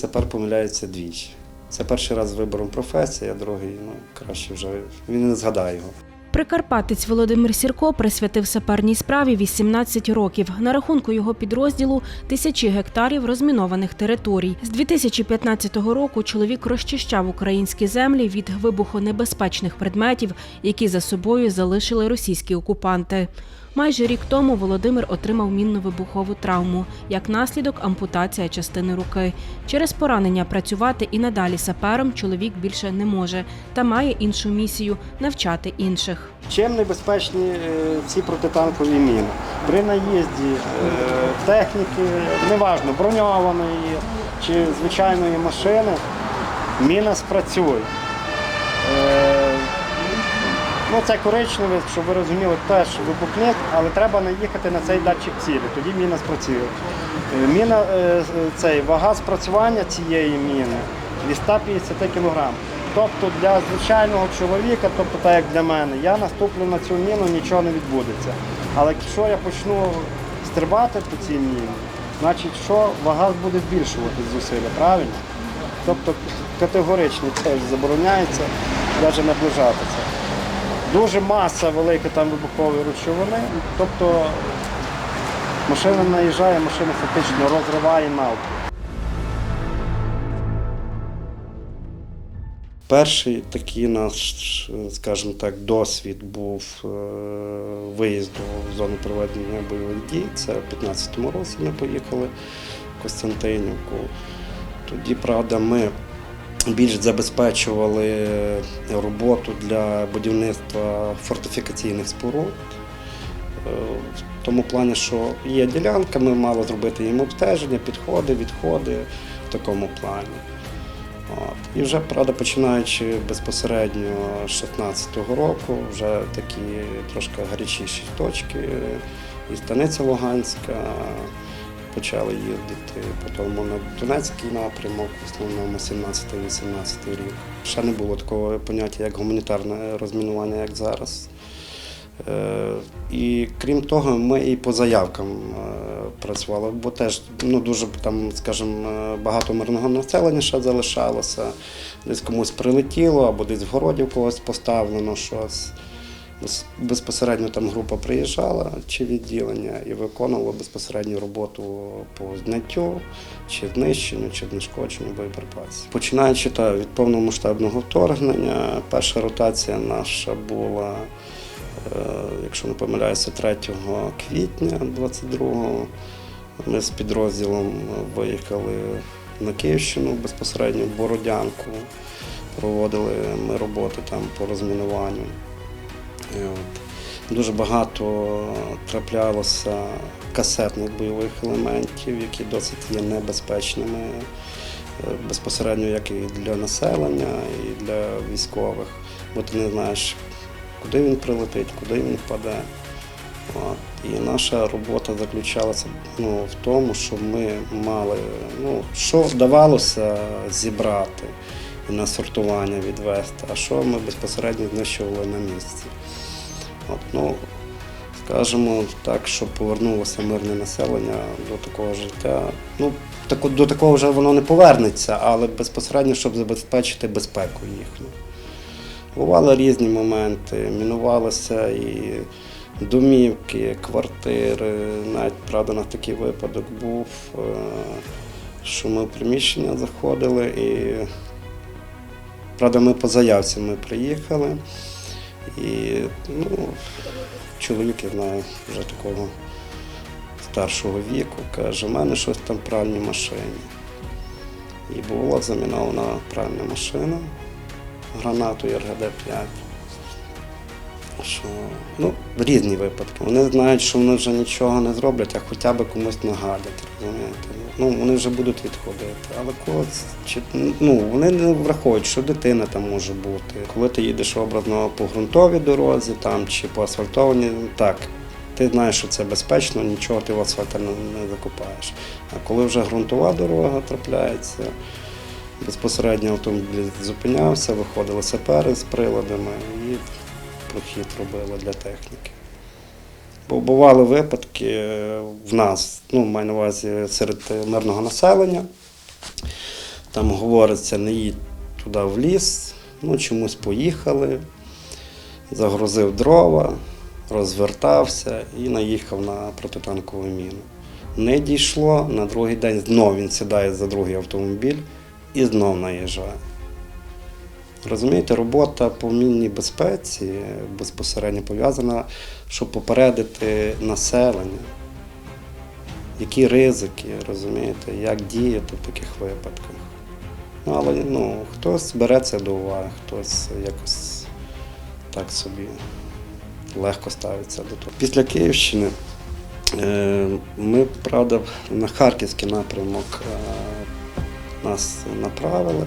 сапер помиляється двічі. Це перший раз з вибором професії, а другий, ну, краще вже він не згадає його. Прикарпатець Володимир Сірко присвятив саперній справі 18 років. На рахунку його підрозділу тисячі гектарів розмінованих територій. З 2015 року чоловік розчищав українські землі від вибухонебезпечних предметів, які за собою залишили російські окупанти. Майже рік тому Володимир отримав мінно-вибухову травму, як наслідок ампутація частини руки. Через поранення працювати і надалі сапером чоловік більше не може та має іншу місію навчати інших. Чим небезпечні е, ці протитанкові міни? При наїзді е, техніки, неважно, броньованої чи звичайної машини, міна спрацює. Ну, це коричневий, щоб ви розуміли, теж вибухне, але треба наїхати на цей датчик цілі, тоді міна спрацює. Е, Міна, е, цей, вага спрацювання цієї міни від 150 кг. Тобто для звичайного чоловіка, тобто так як для мене, я наступлю на цю міну, нічого не відбудеться. Але якщо я почну стрибати по цій міні, значить що вага буде збільшувати зусилля, правильно? Тобто категорично теж забороняється навіть наближатися. Дуже маса велика там вибухової речовини. Тобто машина наїжджає, машина фактично розриває навпіл. Перший такий наш, скажімо так, досвід був е, виїзду в зону проведення бойових дій. Це в 15-му році ми поїхали в Костянтинівку. Тоді, правда, ми більш забезпечували роботу для будівництва фортифікаційних споруд. Е, В тому плані, що є ділянка, ми мали зробити їм обстеження, підходи, відходи в такому плані. От. І вже, правда, починаючи безпосередньо з 16-го року, вже такі трошки гарячіші точки. І Станиця Луганська почали їздити, потім на Донецький напрямок, в основному 17-18 рік. Ще не було такого поняття, як гуманітарне розмінування, як зараз. Е, І крім того, ми і по заявкам е, працювали, бо теж ну, дуже там, скажімо, е, багато мирного населення ще залишалося. Десь комусь прилетіло, або десь в городі в когось поставлено щось. Без- Безпосередньо там група приїжджала чи відділення і виконувала безпосередню роботу по зняттю, чи знищенню, чи знешкодженню боєприпасів. Починаючи та, від повномасштабного вторгнення, перша ротація наша була Е, якщо не помиляюся, 3 квітня 22-го. Ми з підрозділом виїхали на Київщину безпосередньо в Бородянку. Проводили ми роботи там по розмінуванню. От. Дуже багато траплялося касетних бойових елементів, які досить є небезпечними е, безпосередньо як і для населення, і для військових. Бо ти не знаєш, куди він прилетить, куди він впаде. От. І наша робота заключалася ну, в тому, що ми мали, ну, що вдавалося зібрати і на сортування відвести, а що ми безпосередньо знищували на місці. От, ну, скажімо так, щоб повернулося мирне населення до такого життя. Ну, тако- до такого вже воно не повернеться, але безпосередньо, щоб забезпечити безпеку їхню. Бували різні моменти, мінувалися і домівки, квартири. Навіть правда, на такий випадок був, е, що ми в приміщення заходили і правда, ми по заявці ми приїхали. І ну, чоловік, я знаю, вже такого старшого віку, каже, в мене щось там в пральній машині. І була замінована пральна машина гранатою РГД-5. Що, ну, різні випадки. Вони знають, що вони вже нічого не зроблять, а хоча б комусь нагадять, розумієте? Ну, вони вже будуть відходити. Але когось, чи, ну, вони не враховують, що дитина там може бути. Коли ти їдеш образно по ґрунтовій дорозі там, чи по асфальтованій, так, ти знаєш, що це безпечно, нічого ти в асфальті не, закопаєш. А коли вже ґрунтова дорога трапляється, безпосередньо автомобіль зупинявся, виходили сапери з приладами і прохід робили для техніки. Бо бували випадки е, в нас, ну, маю на увазі серед мирного населення. Там говориться, не їдь туди в ліс, ну чомусь поїхали, загрузив дрова, розвертався і наїхав на протитанкову міну. Не дійшло, на другий день знов він сідає за другий автомобіль і знов наїжджає. Розумієте, робота по мінній безпеці безпосередньо пов'язана, щоб попередити населення, які ризики, розумієте, як діяти в таких випадках. Ну, але ну, хтось бере це до уваги, хтось якось так собі легко ставиться до того. Після Київщини е, ми, правда, на Харківський напрямок е, нас направили.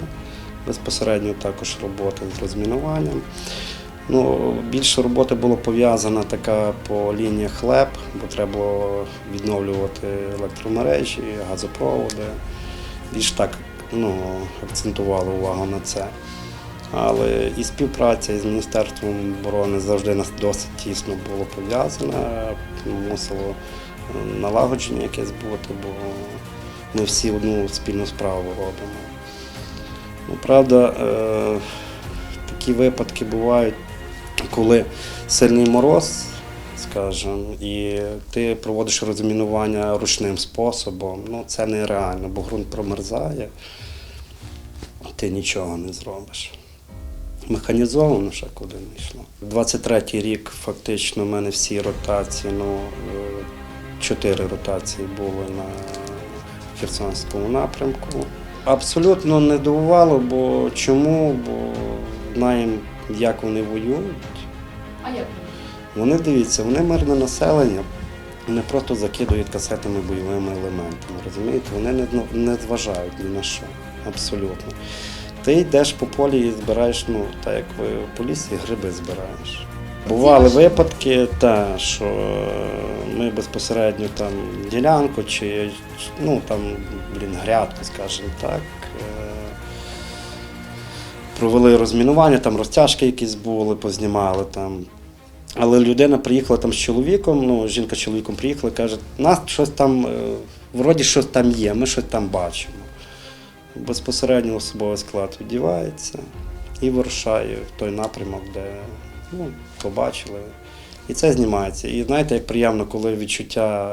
Безпосередньо також робота з розмінуванням. Ну, більше роботи було пов'язана така по лініях ЛЕП, бо треба було відновлювати електромережі, газопроводи. Більш так ну, акцентували увагу на це. Але і співпраця із Міністерством оборони завжди нас досить тісно було пов'язана, мусило е, налагодження якесь бути, бо ми всі одну спільну справу робимо. Ну, правда, е, такі випадки бувають, коли сильний мороз, скажімо, і ти проводиш розмінування ручним способом. Ну, це нереально, бо ґрунт промерзає, ти нічого не зробиш. Механізовано ще куди не йшло. 23-й рік фактично в мене всі ротації, ну, е, чотири ротації були на Херсонському напрямку. Абсолютно не дивувало, бо чому? Бо знаємо, як вони воюють. А як? Вони дивіться, вони мирне населення, вони просто закидують касетними бойовими елементами. Розумієте, вони не, не зважають ні на що. Абсолютно. Ти йдеш по полі і збираєш, ну, так як ви по лісі, гриби збираєш. Бували випадки, та, що ми безпосередньо там ділянку чи ну, там, блін, грядку, скажімо так. е, Провели розмінування, там розтяжки якісь були, познімали там. Але людина приїхала там з чоловіком, ну, жінка з чоловіком приїхала і каже, нас щось там, е, вроді щось там є, ми щось там бачимо. Безпосередньо особовий склад віддівається і вирушає в той напрямок, де ну, побачили. І це знімається. І знаєте, як приємно, коли відчуття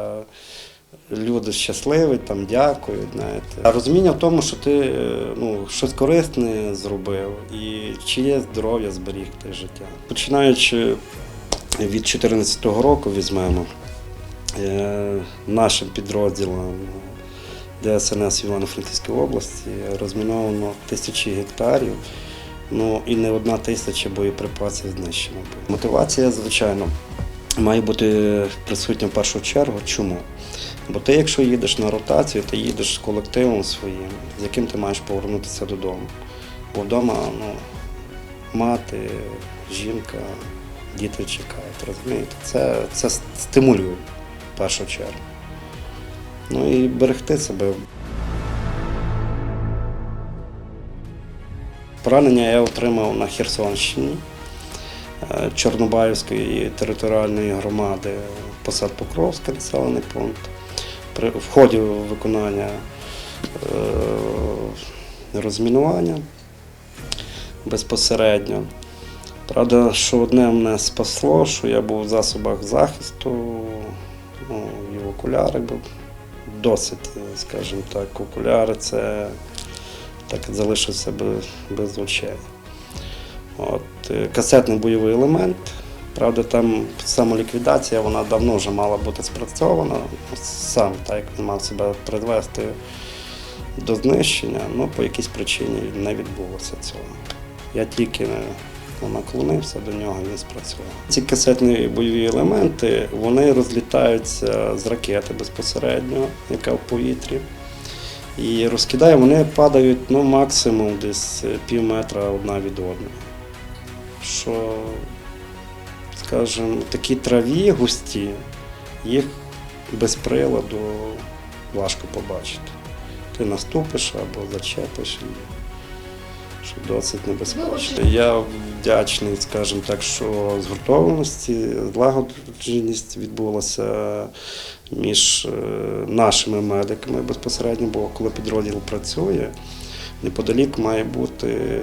люди щасливі, там дякують. Знаєте. А розуміння в тому, що ти е, ну, щось корисне зробив і чиє здоров'я зберіг те життя. Починаючи від 2014 року візьмемо е, нашим підрозділом ДСНС Івано-Франківській області розміновано тисячі гектарів. Ну і не одна тисяча боєприпасів знищено. Мотивація, звичайно, має бути присутня в першу чергу. Чому? Бо ти, якщо їдеш на ротацію, ти їдеш з колективом своїм, з яким ти маєш повернутися додому. Бо вдома ну, мати, жінка, діти чекають, розумієте? Це, це стимулює в першу чергу. Ну і берегти себе. Поранення я отримав на Херсонщині е, Чорнобаївської територіальної громади посад Покровська, населений пункт. При в ході виконання е, розмінування безпосередньо. Правда, що одне мене спасло, що я був в засобах захисту, ну, і в окулярах був досить, скажімо так, окуляри це так і залишився без, без очей. От, е, касетний бойовий елемент. Правда, там самоліквідація, вона давно вже мала бути спрацьована. Сам так як мав себе привести до знищення, але по якійсь причині не відбулося цього. Я тільки ну, наклонився до нього, він спрацював. Ці касетні бойові елементи вони розлітаються з ракети безпосередньо, яка в повітрі. І розкидає, вони падають ну, максимум десь пів метра одна від одної. Що, скажімо, такі траві густі, їх без приладу важко побачити. Ти наступиш або зачепиш що досить небезпечно. Я вдячний, скажімо так, що згуртованості, злагодженість відбулася між е, нашими медиками безпосередньо, бо коли підрозділ працює, неподалік має бути е,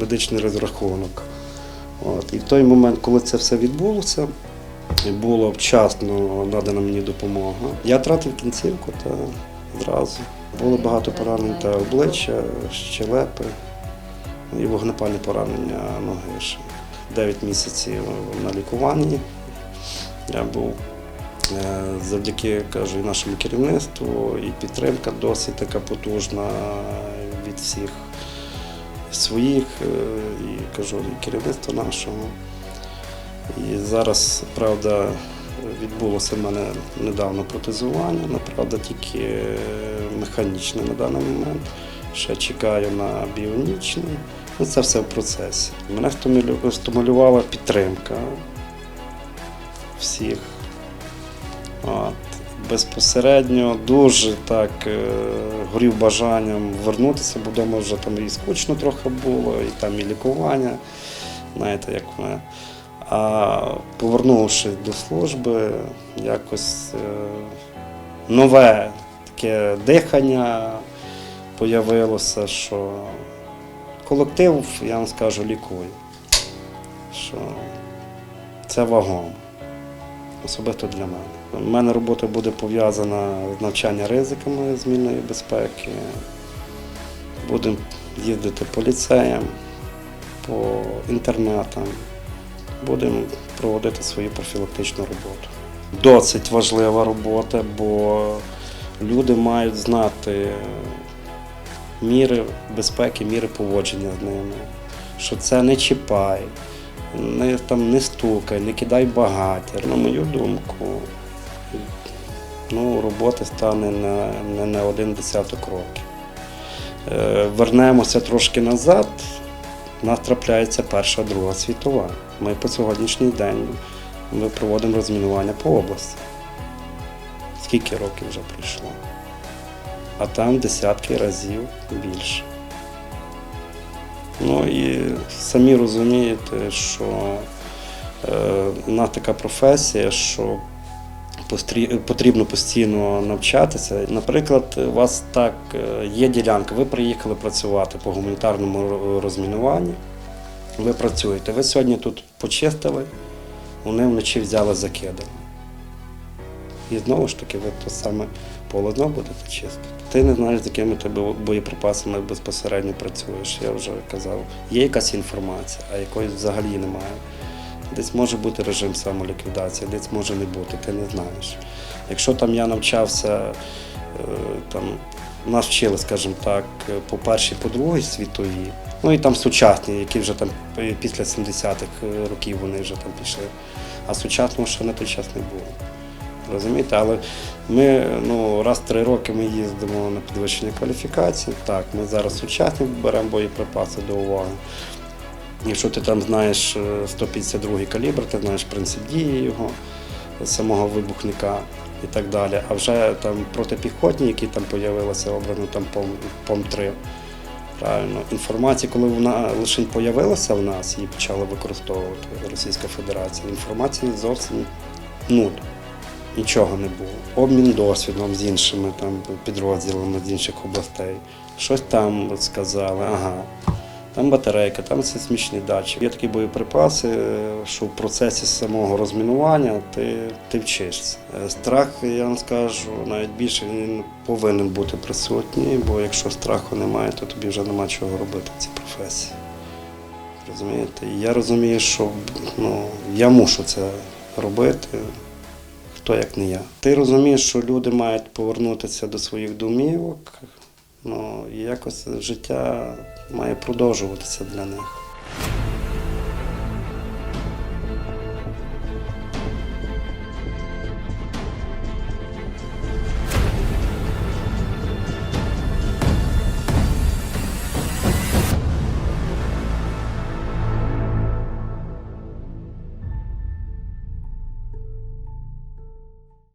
медичний розрахунок. От. І в той момент, коли це все відбулося, і була вчасно надана мені допомога. Я втратив кінцівку та зразу. Було багато поранень та обличчя, щелепи і вогнепальне поранення ноги. ще. Дев'ять місяців на лікуванні. Я був е, завдяки кажу, і нашому керівництву, і підтримка досить така потужна від всіх своїх, е, і кажу, і керівництва нашого. І зараз, правда, відбулося в мене недавно протезування, ну, правда, тільки е, механічне на даний момент. Ще чекаю на біонічний. Ну, це все в процесі. Мене стимулю- стимулювала підтримка всіх. От. Безпосередньо дуже так е, горів бажанням вернутися, бо вдома вже там і скучно трохи було, і там і лікування. Знаєте, як ми. А повернувшись до служби, якось е, нове таке дихання появилося, що колектив, я вам скажу, лікує. Що це вагомо. Особисто для мене. У мене робота буде пов'язана з навчанням ризиками змінної безпеки. Будемо їздити по ліцеям, по інтернатам, будемо проводити свою профілактичну роботу. Досить важлива робота, бо люди мають знати міри безпеки, міри поводження з ними. Що це не чіпай, не, там, не стукай, не кидай багаття. На мою думку, ну, роботи стане на, не на один десяток років. Е, вернемося трошки назад. Нас трапляється Перша Друга світова. Ми по сьогоднішній день ми проводимо розмінування по області. Скільки років вже пройшло? А там десятки разів більше. Ну і самі розумієте, що е, у нас така професія, що потрібно постійно навчатися. Наприклад, у вас так е, є ділянка, ви приїхали працювати по гуманітарному ро- розмінуванні. Ви працюєте. Ви сьогодні тут почистили, вони вночі взяли закидали. І знову ж таки, ви то саме поле знову будете чистити. Ти не знаєш, з якими ти боєприпасами безпосередньо працюєш. Я вже казав, є якась інформація, а якоїсь взагалі немає. Десь може бути режим самоліквідації, десь може не бути, ти не знаєш. Якщо там я навчався, е, там, нас вчили, скажімо так, е, по першій, по другій світовій, ну і там сучасні, які вже там е, після 70-х років вони вже там пішли. А сучасного ще на той час не було. Розумієте, але ми ну, раз в три роки ми їздимо на підвищення кваліфікації. Так, ми зараз сучасні беремо боєприпаси до уваги. Якщо ти там знаєш е, 152 калібр, ти знаєш принцип дії його, самого вибухника і так далі. А вже там протипіхотні, які там з'явилися, обрано там ПОМ, ПОМ-3. Правильно, інформація, коли вона лише з'явилася в нас і почала використовувати Російська Федерація, інформації зовсім нуль. Нічого не було. Обмін досвідом з іншими там підрозділами з інших областей. Щось там от сказали, ага, там батарейка, там сейсмічний датчик. Є такі боєприпаси, е, що в процесі самого розмінування ти, ти вчишся. Е, Страх, я вам скажу, навіть більше він повинен бути присутній, бо якщо страху немає, то тобі вже нема чого робити в цій професії. Розумієте? Я розумію, що ну, я мушу це робити хто як не я. Ти розумієш, що люди мають повернутися до своїх домівок, ну і якось життя має продовжуватися для них.